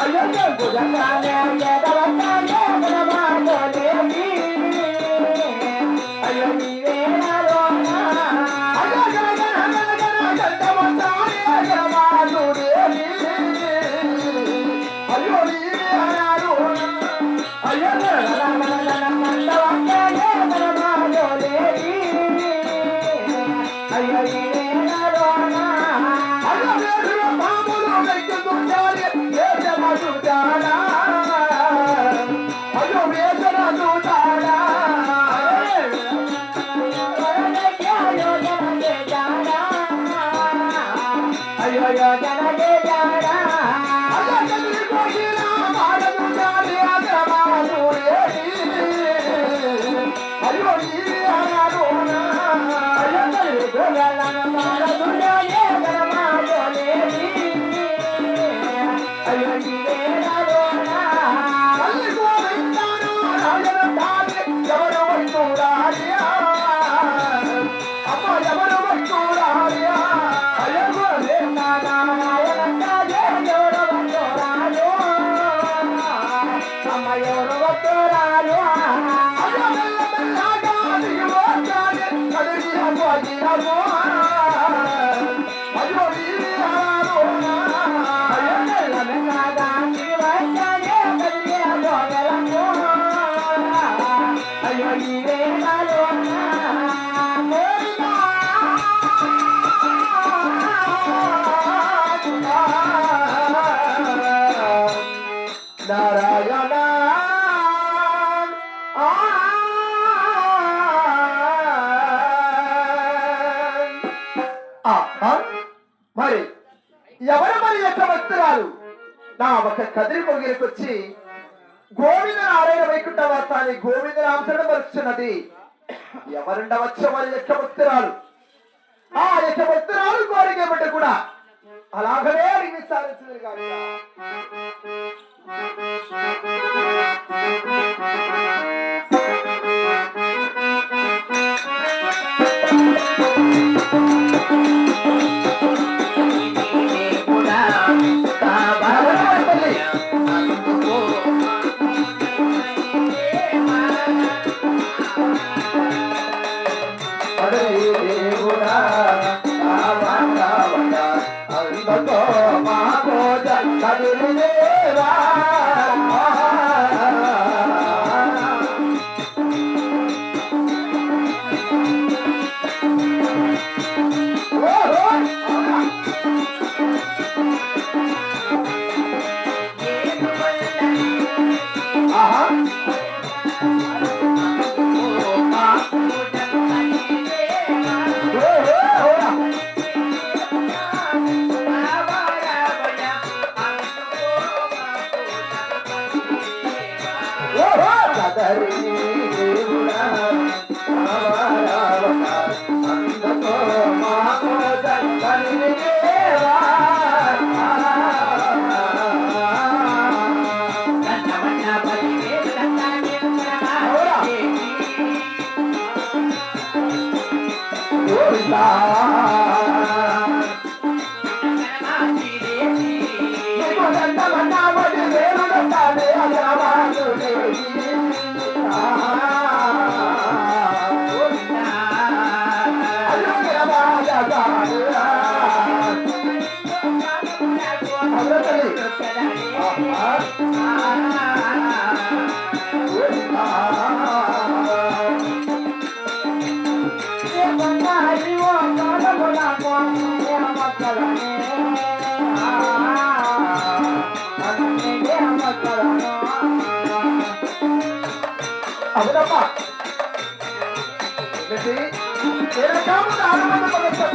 అయ్యో నలభై యొక్క భక్తురాలు. నా ఒక కదిరి పొగిరికి వచ్చి గోవింద నారాయణ వైకుంఠ వార్తాన్ని గోవింద నామసరణ పరుచున్నది ఎవరుండవచ్చు వారి యొక్క భక్తురాలు. ఆ యొక్క భక్తురాలు కోరిక కూడా అలాగనే అడిగి సాధించింది కాదు 감 사.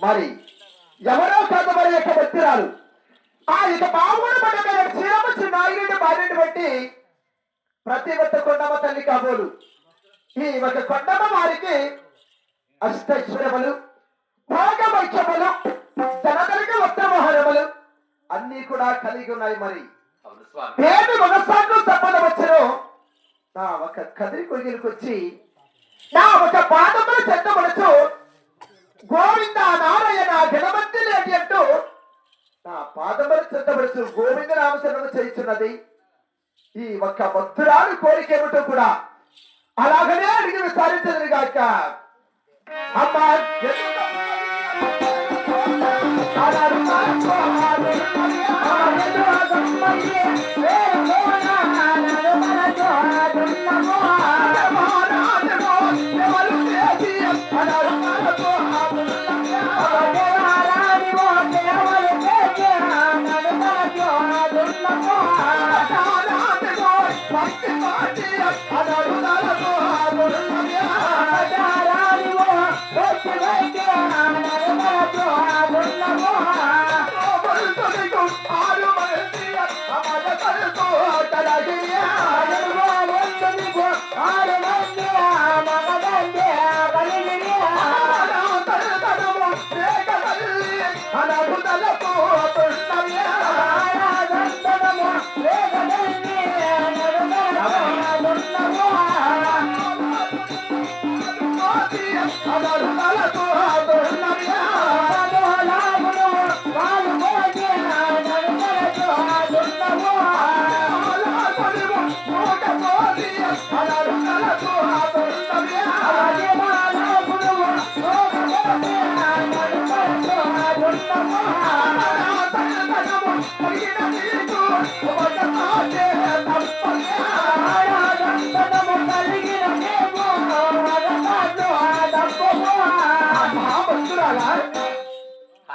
మరి ఎవరో కాదు మరి యొక్క భక్తిరాలు ఇక బాగుడు పడ్డ చీరమచ్చి నాయుడి భార్యని బట్టి ప్రతి ఒక్క కొండమ్మ తల్లి కాబోలు. ఈ ఒక కొండమ్మ వారికి అష్టైశ్వర్యములు భాగవైక్షములు ధనదలిక ఉత్తమోహరములు అన్ని కూడా కలిగి ఉన్నాయి మరి. పేరు మనసాకు సంపద వచ్చను. నా ఒక కదిరి కొగిలికొచ్చి నా ఒక పాదములు చెత్తమనచు గోవింద నారాయణ గణపతి లేటి అంటూ నా పాదములు చెత్తమనచు గోవింద నామశరణ చేయించున్నది. ఈ ఒక్క భక్తురాలు కోరిక ఏమిటో కూడా అలాగనే అడిగి విచారించదు కాక అమ్మా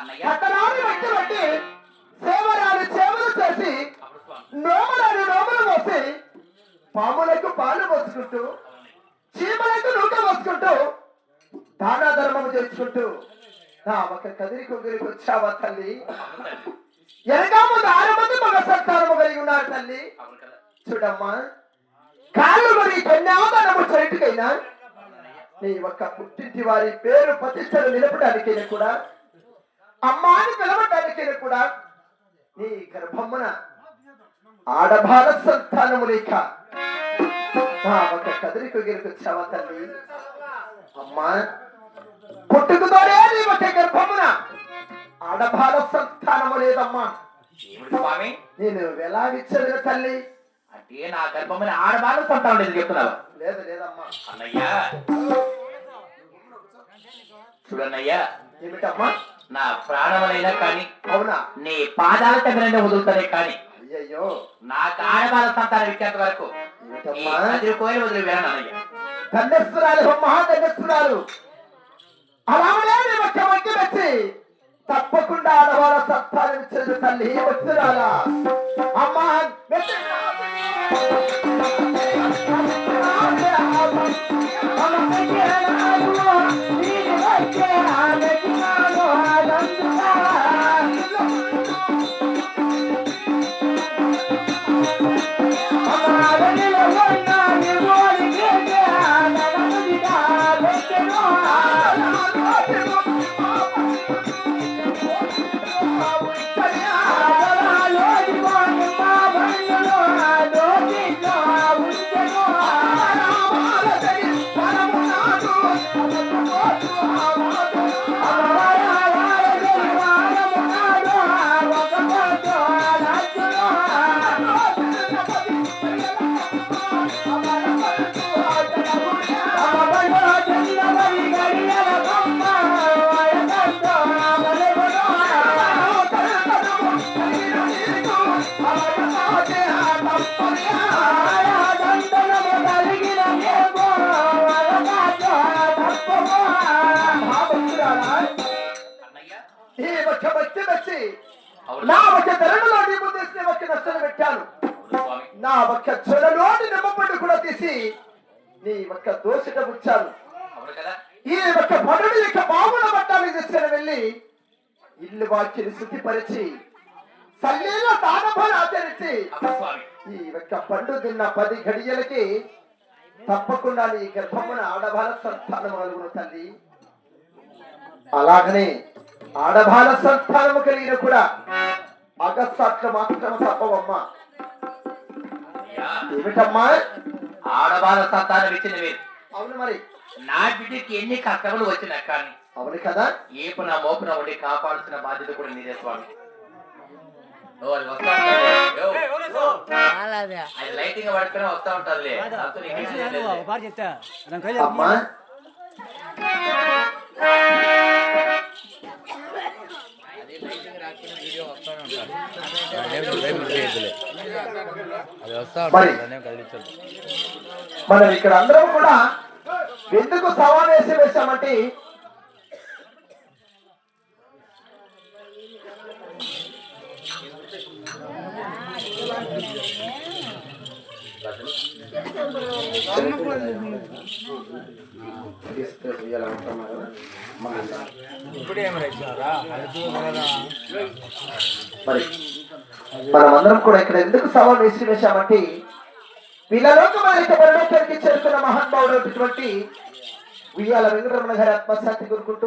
అన్నయ్య? పట్టణాన్ని వ్యక్తులకి సేవరాలు సేవలు చేసి నోములను నోములు పోసి పాములకు పాలు పోసుకుంటూ చీమలకు నూక పోసుకుంటూ దాన ధర్మము చేసుకుంటూ నా ఒక కదిరి కొగిరికి వచ్చావా తల్లి? అవును తల్లి ఎనగా ముందు ఆరు మంది మగ సంతానము కలిగి ఉన్నారు తల్లి. చూడమ్మా కాళ్ళు మరి కన్యాదానము చేయటికైనా నీ ఒక్క పుట్టింటి వారి పేరు ప్రతిష్టలు నిలపడానికైనా కూడా అమ్మాని పిలవడానికైనా కూడా నీ గర్భమున ఆడబాల సంతానము లేక ఒక కదిరి కొగిరికి వచ్చావా తల్లి? అమ్మా పుట్టుకతోనే నీ ఒక గర్భమున ఆడబాల సంతానము లేదమ్మా. స్వామి? నేను వెలాగిచ్చదిన తల్లి. అంటే నా గర్భమైన ఆడవాళ్ళు సంతానం లేదు చెప్తున్నావా. లేదు లేదమ్మా. అన్నయ్య. చూడన్నయ్య. ఏమిటమ్మా? నా ప్రాణములైనా కానీ అవునా? నీ పాదాల దగ్గర వదులుతానే కానీ అయ్యయ్యో. నాకు ఆడవాళ్ళ సంతానం ఇచ్చేంత వరకు కదిరి కోయిలు వదిలి అన్నయ్య దండస్తురాలు మహా దండస్తురాలు అలానే నీ ఒక్క వంకి వచ్చి తప్పకుండా ఆడవాళ్ళ సత్తాన్ని ఇచ్చేది తల్లి వస్తురాలా అమ్మా నా ఒక తెరడులో నీ ముందేసి ఒక నష్టం పెట్టాను. నా ఒక్క చెరలోని నిమ్మపండు కూడా తీసి నీ ఒక్క దోషట ముచ్చాను. ఈ ఒక్క పనుడు యొక్క బాబుల పట్టాలు తీసుకుని వెళ్ళి ఇల్లు వాక్యని శుద్ధిపరిచి సల్లీల దానభాలు ఆచరించి ఈ యొక్క పండు తిన్న పది గడియలకి తప్పకుండా నీ గర్భమున ఆడబాల సంతానం కలుగును తల్లి. అలాగనే ఆడబాల సంతానము కలిగిన కూడా అగస్సాట్లు మాత్రం తప్పవమ్మా. ఏమిటమ్మా? ఆడవాళ్ళ సంతానం ఇచ్చింది మీరు అవును మరి. నా బిడ్డకి ఎన్ని కష్టములు వచ్చినా కానీ అవును కదా. ఏపున మోపున ఉండి కాపాడుతున్న బాధ్యత కూడా నీదే స్వామి. లైటింగ్ పడుకుని వస్తా ఉంటదిలే చెప్తా. మనం ఇక్కడ అందరం కూడా ఎందుకు సమావేశం వేశామంటే మరి మనమందరం కూడా ఇక్కడ ఎందుకు సమావేశం వేశామంటే వీళ్ళలోకి మన యొక్క పరలోకానికి చేరుకున్న మహానుభావుడు ఉయ్యాల వెంకటరమణ గారి ఆత్మశాంతి కోరుకుంటూ